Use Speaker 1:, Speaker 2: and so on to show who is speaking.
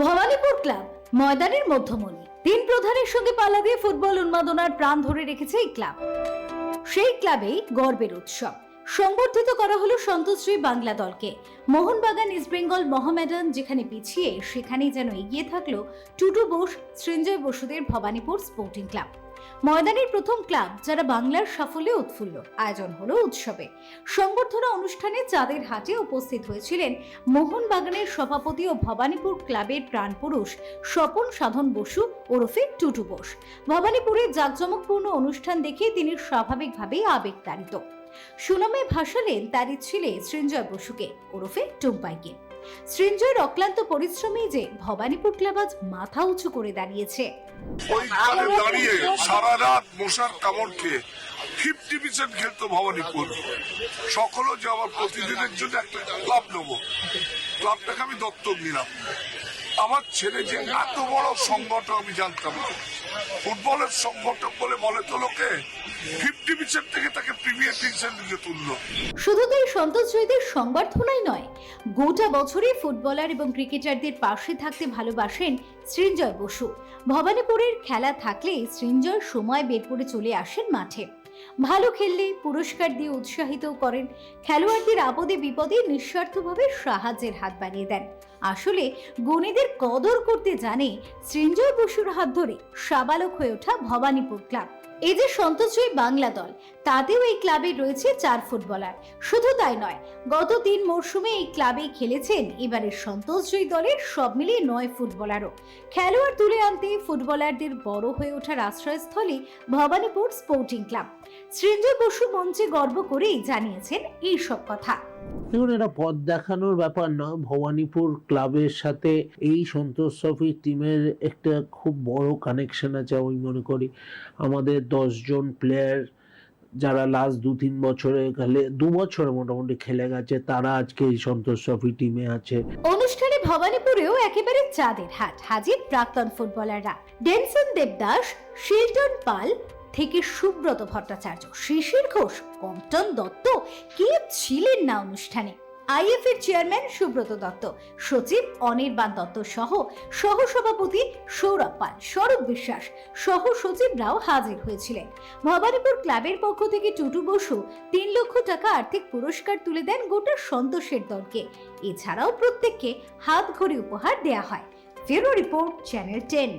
Speaker 1: Bhabanipur club, ময়দানের মধ্যমণি। তিন প্রধানের সঙ্গে পাল্লা দিয়ে ফুটবল উন্মাদনার প্রাণ ধরে রেখেছে এই ক্লাব। সেই ক্লাবেই গর্বের উৎসব। সংবর্ধিত করা হলো সন্তোষশ্রী বাংলা দলকে। মোহনবাগান, ইস্ট বেঙ্গল মহামেডান যেখানে পিছিয়ে, সেখানেই যেন এগিয়ে থাকল টুটু বোস, সৃঞ্জয় বসুদের ভবানীপুর স্পোর্টিং ক্লাব ময়দানের প্রথম ক্লাব যারা বাংলার সাফল্যে উৎফুল্ল, আয়োজন হলো উৎসবে। সংবর্ধনা অনুষ্ঠানে চাঁদের হাটে উপস্থিত হয়েছিলেন মোহনবাগানের সভাপতি ও ভবানীপুর ক্লাবের প্রাণপুরুষ স্বপন সাধন বসু ওরফে টুটু বোস। ভবানীপুরের জাঁকজমকপূর্ণ অনুষ্ঠান দেখে তিনি স্বাভাবিকভাবেই আবেগতাড়িত। সুনামে ভাসালেন তারই ছেলে সৃঞ্জয় বসুকে, ওরফে টুম্পাইকে। সৃঞ্জয়ের অক্লান্ত পরিশ্রমী যে ভবানীপুর ক্লাব আজ মাথা উঁচু করে দাঁড়িয়েছে।
Speaker 2: দাঁড়িয়ে সারা রাত মশার কামড় খেয়ে ফিফটি পার্সেন্ট খেলতো ভবানীপুর। সকলও যে আমার প্রতিদিনের জন্য একটা ক্লাব নেব। ক্লাবটাকে আমি দত্তক নিলাম। আমার ছেলে যে এত বড় সংগঠন আমি জানতাম ফুটবলের সংগঠন বলে বলে তো লোকে। ফিফটি পার্সেন্ট থেকে তাকে প্রিমিয়ার ডিভিশন দিকে তুললো।
Speaker 1: শুধু তাই সন্তোষ জয়ীদের সংবর্ধনাই নয়, গোটা বছরই ফুটবলার এবং ক্রিকেটারদের পাশে থাকতে ভালোবাসেন সৃঞ্জয় বসু। ভবানীপুরের খেলা থাকলে সৃঞ্জয় সময় বের করে চলে আসেন মাঠে। ভালো খেললে পুরস্কার দিয়ে উৎসাহিত করেন। খেলোয়াড়দের আপদে বিপদে নিঃস্বার্থভাবে সাহায্যের হাত বাড়িয়ে দেন। আসলে গণিদের কদর করতে জানে সৃঞ্জয় বসুর হাত ধরে সাবালক হয়ে ওঠা ভবানীপুর ক্লাব। এই যে সন্তোষজয়ী বাংলা দল। তাতেও এই ক্লাবে রয়েছে চার ফুটবলার। শুধু তাই নয়, গত তিন মরশুমে এই ক্লাবে খেলেছেন এবারের সন্তোষজয়ী দলের সব মিলিয়ে নয় ফুটবলারও। খেলোয়াড় তুলে আনতে ফুটবলারদের বড় হয়ে ওঠার আশ্রয়স্থলই ভবানীপুর স্পোর্টিং ক্লাব। সৃঞ্জয় বসু মঞ্চে গর্ব করেই জানিয়েছেন এই সব কথা।
Speaker 3: দেখুন এটা পথ দেখানোর ব্যাপার না। ভবানীপুর ক্লাবের সাথে এই সন্তোষ ট্রফি টিমের একটা খুব বড় কানেকশন আছে আমি মনে করি। আমাদের দশজন প্লেয়ার যারা লাস্ট দু তিন বছরে খেলে, দু বছরে মোটামুটি খেলে গেছে, তারা আজকে এই সন্তোষ ট্রফি টিমে আছে।
Speaker 1: অনুষ্ঠানে ভবানীপুরেও একেবারে চাঁদের হাট, হাজির প্রাক্তন ফুটবলাররা। ডেনসন দেবদাস শিলটন পাল থেকে সুব্রত ভট্টাচার্য, শিশির ঘোষ কম্পটন দত্ত, কে ছিলেন না অনুষ্ঠানে। আইএফ এর চেয়ারম্যান সুব্রত দত্ত, সচিব অনির্বাণ দত্ত সহ সহসভাপতি সৌরভ পাল, স্বরূপ বিশ্বাস সহ সচিবরাও হাজির হয়েছিলেন। ভবানীপুর ক্লাবের পক্ষ থেকে টুটু বসু তিন লক্ষ টাকা আর্থিক পুরস্কার তুলে দেন গোটা সন্তোষের দলকে। এছাড়াও প্রত্যেককে হাত ঘড়ি উপহার দেয়া হয়। ফেরো রিপোর্ট, চ্যানেল টেন।